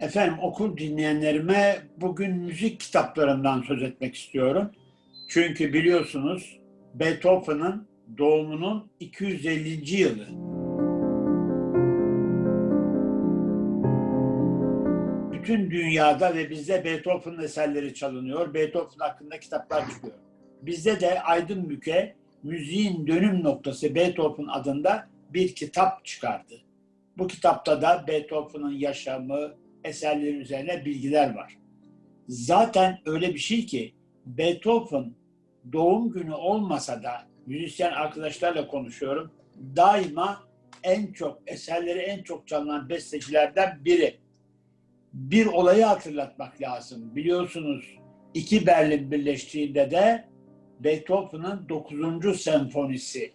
Efendim okul dinleyenlerime bugün müzik kitaplarından söz etmek istiyorum. Çünkü biliyorsunuz Beethoven'ın doğumunun 250. yılı. Bütün dünyada ve bizde Beethoven'ın eserleri çalınıyor. Beethoven hakkında kitaplar çıkıyor. Bizde de Aydın Büke müziğin dönüm noktası Beethoven adında bir kitap çıkardı. Bu kitapta da Beethoven'ın yaşamı, eserleri üzerine bilgiler var. Zaten öyle bir şey ki Beethoven doğum günü olmasa da müzisyen arkadaşlarla konuşuyorum. Daima en çok eserleri en çok çalınan bestecilerden biri. Bir olayı hatırlatmak lazım. Biliyorsunuz iki Berlin birleştiğinde de Beethoven'ın 9. senfonisi,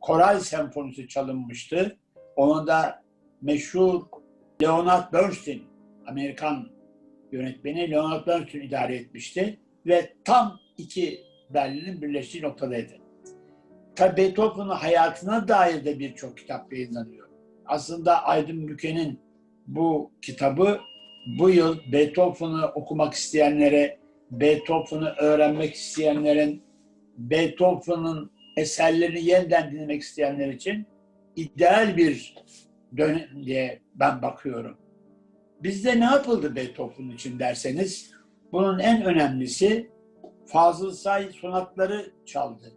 koral senfonisi çalınmıştı. Onu da meşhur Leonard Bernstein, Amerikan yönetmeni Leonard Bernstein idare etmişti ve tam iki Berlin'in birleştiği noktadaydı. Tabii Beethoven'ın hayatına dair de birçok kitap yayınlanıyor. Aslında Aydın Büke'nin bu kitabı bu yıl Beethoven'ı okumak isteyenlere, Beethoven'ı öğrenmek isteyenlerin, Beethoven'ın eserlerini yeniden dinlemek isteyenler için ideal bir dönem diye ben bakıyorum. Bizde ne yapıldı Beethoven için derseniz, bunun en önemlisi Fazıl Say sonatları çaldı.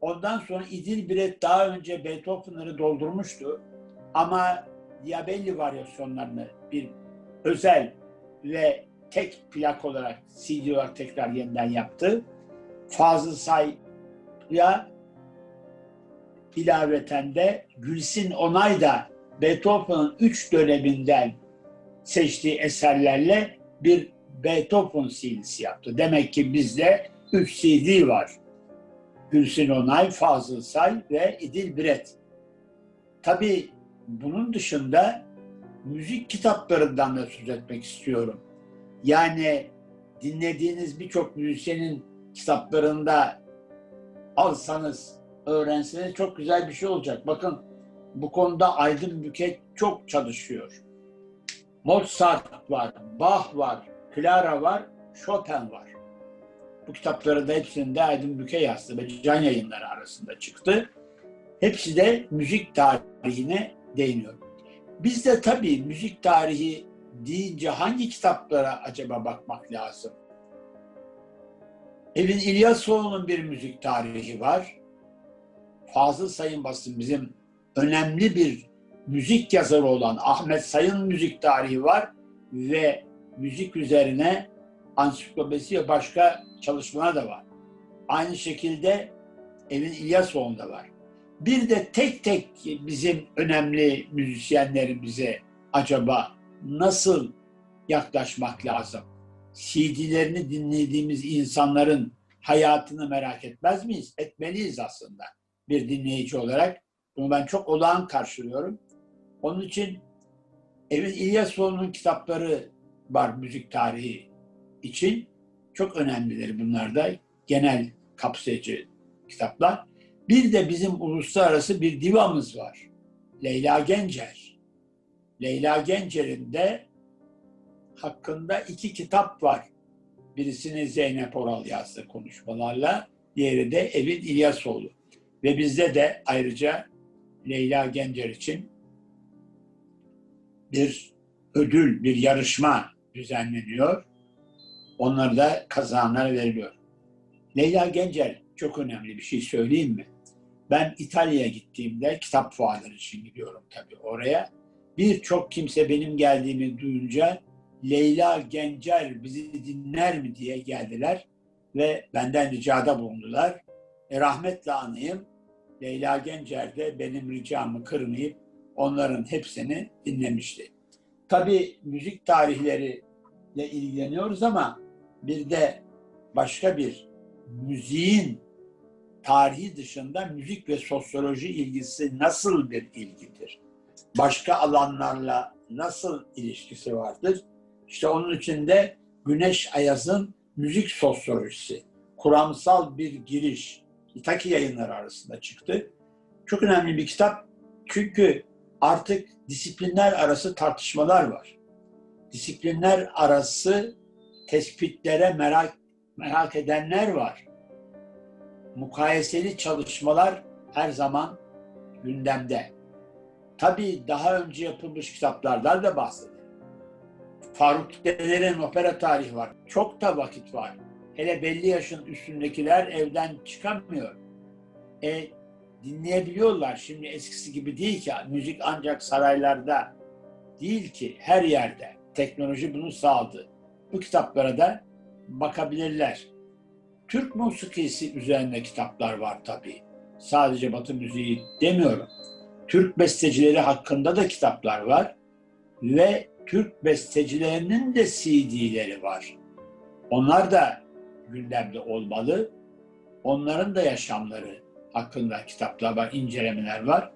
Ondan sonra İdil Biret daha önce Beethoven'ları doldurmuştu. Ama Diabelli varyasyonlarını bir özel ve tek plak olarak CD olarak tekrar yeniden yaptı. Fazıl Say'ya ilaveten de Gülsin Onay da Beethoven'ın üç döneminden seçtiği eserlerle bir Beethoven CD'si yaptı. Demek ki bizde 3 CD var. Gülsün Onay, Fazıl Say ve İdil Biret. Tabii bunun dışında müzik kitaplarından da söz etmek istiyorum. Yani dinlediğiniz birçok müzisyenin kitaplarında alsanız, öğrenseniz çok güzel bir şey olacak. Bakın bu konuda Aydın Büket çok çalışıyor. Mozart var, Bach var, Clara var, Chopin var. Bu kitapları da hepsinde Aydın Büke yazdı ve can yayınları arasında çıktı. Hepsi de müzik tarihine değiniyor. Biz de tabii müzik tarihi deyince hangi kitaplara acaba bakmak lazım? Evin İlyasoğlu'nun bir müzik tarihi var. Fazıl Sayın Basın bizim önemli bir müzik yazarı olan Ahmet Sayın müzik tarihi var ve müzik üzerine ansiklopedisi ve başka çalışmalar da var. Aynı şekilde Evin İlyasoğlu'nda var. Bir de tek tek bizim önemli müzisyenlerimize acaba nasıl yaklaşmak lazım? CD'lerini dinlediğimiz insanların hayatını merak etmez miyiz? Etmeliyiz aslında bir dinleyici olarak. Bunu ben çok olağan karşılıyorum. Onun için Evin İlyasoğlu'nun kitapları var müzik tarihi için. Çok önemlidir bunlar da. Genel kapsayıcı kitaplar. Bir de bizim uluslararası bir divamız var. Leyla Gencer. Leyla Gencer'in de hakkında iki kitap var. Birisini Zeynep Oral yazdı konuşmalarla. Diğeri de Evin İlyasoğlu. Ve bizde de ayrıca Leyla Gencer için bir ödül, bir yarışma düzenleniyor. Onları da kazananlara veriliyor. Leyla Gencer çok önemli bir şey söyleyeyim mi? Ben İtalya'ya gittiğimde kitap fuarları için gidiyorum tabii oraya. Birçok kimse benim geldiğimi duyunca Leyla Gencer bizi dinler mi diye geldiler ve benden ricada bulundular. E, rahmetle anayım. Leyla Gencer de benim ricamı kırmayıp onların hepsini dinlemişti. Tabii müzik tarihleriyle ilgileniyoruz ama bir de başka bir müziğin tarihi dışında müzik ve sosyoloji ilgisi nasıl bir ilgidir? Başka alanlarla nasıl ilişkisi vardır? İşte onun için de Güneş Ayaz'ın müzik sosyolojisi, kuramsal bir giriş, İtaki yayınları arasında çıktı. Çok önemli bir kitap çünkü artık disiplinler arası tartışmalar var. disiplinler arası tespitlere merak merak edenler var. Mukayeseli çalışmalar her zaman gündemde. Tabii daha önce yapılmış kitaplardan da bahsedelim. Faruk Dedeler'in opera tarihi var. Çok da vakit var. Hele belli yaşın üstündekiler evden çıkamıyor. E, dinleyebiliyorlar. Şimdi eskisi gibi değil ki. Müzik ancak saraylarda değil ki her yerde. Teknoloji bunu sağladı. Bu kitaplara da bakabilirler. Türk musikisi üzerine kitaplar var tabii. Sadece Batı müziği demiyorum. Türk bestecileri hakkında da kitaplar var ve Türk bestecilerinin de CD'leri var. Onlar da gündemde olmalı. Onların da yaşamları hakkında kitaplar var, incelemeler var.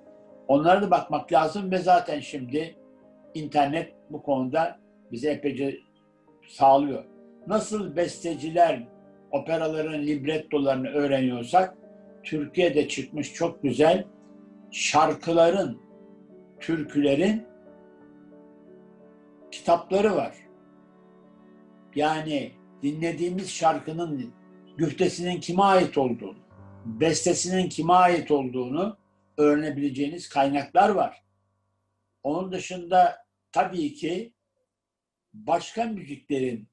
Onlara da bakmak lazım ve zaten şimdi internet bu konuda bize epeyce sağlıyor. Nasıl besteciler operaların librettolarını öğreniyorsak Türkiye'de çıkmış çok güzel şarkıların, türkülerin kitapları var. Yani dinlediğimiz şarkının güftesinin kime ait olduğunu, bestesinin kime ait olduğunu öğrenebileceğiniz kaynaklar var. Onun dışında tabii ki başka müziklerin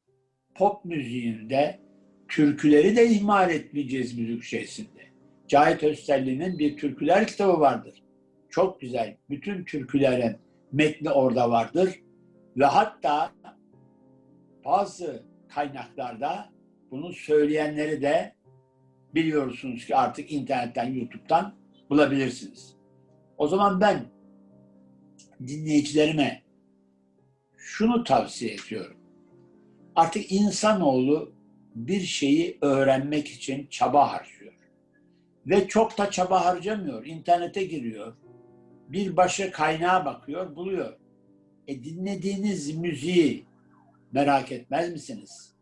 pop müziğinde türküleri de ihmal etmeyeceğiz müzik şeysinde. Cahit Öztelli'nin bir türküler kitabı vardır. Çok güzel. Bütün türkülerin metni orada vardır. Ve hatta bazı kaynaklarda bunu söyleyenleri de biliyorsunuz ki artık internetten, YouTube'dan bulabilirsiniz. O zaman ben dinleyicilerime şunu tavsiye ediyorum. Artık insanoğlu bir şeyi öğrenmek için çaba harcıyor. Ve çok da çaba harcamıyor. İnternete giriyor. Bir başka kaynağa bakıyor, buluyor. E dinlediğiniz müziği merak etmez misiniz?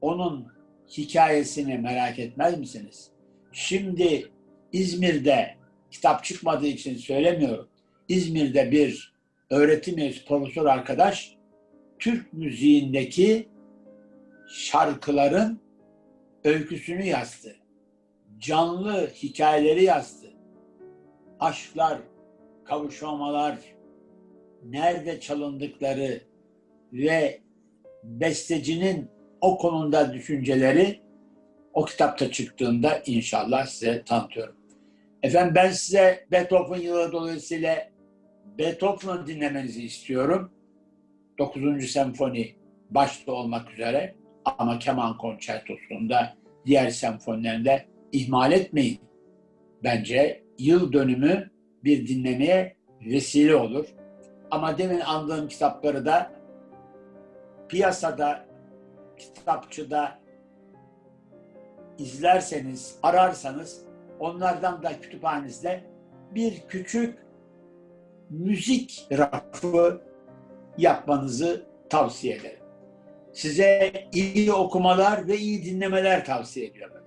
Onun hikayesini merak etmez misiniz? Şimdi İzmir'de kitap çıkmadığı için söylemiyorum. İzmir'de bir öğretim üyesi profesör arkadaş Türk müziğindeki şarkıların öyküsünü yazdı. Canlı hikayeleri yazdı. Aşklar, kavuşamalar, nerede çalındıkları ve bestecinin o konuda düşünceleri o kitapta çıktığında inşallah size tanıtıyorum. Efendim ben size Beethoven yılı dolayısıyla Beethoven'ı dinlemenizi istiyorum. 9. senfoni başta olmak üzere ama keman konçertosunda diğer senfonilerinde ihmal etmeyin. Bence yıl dönümü bir dinlemeye vesile olur. Ama demin andığım kitapları da piyasada, kitapçıda izlerseniz, ararsanız onlardan da kütüphanenizde bir küçük müzik rafı yapmanızı tavsiye ederim. Size iyi okumalar ve iyi dinlemeler tavsiye ediyorum.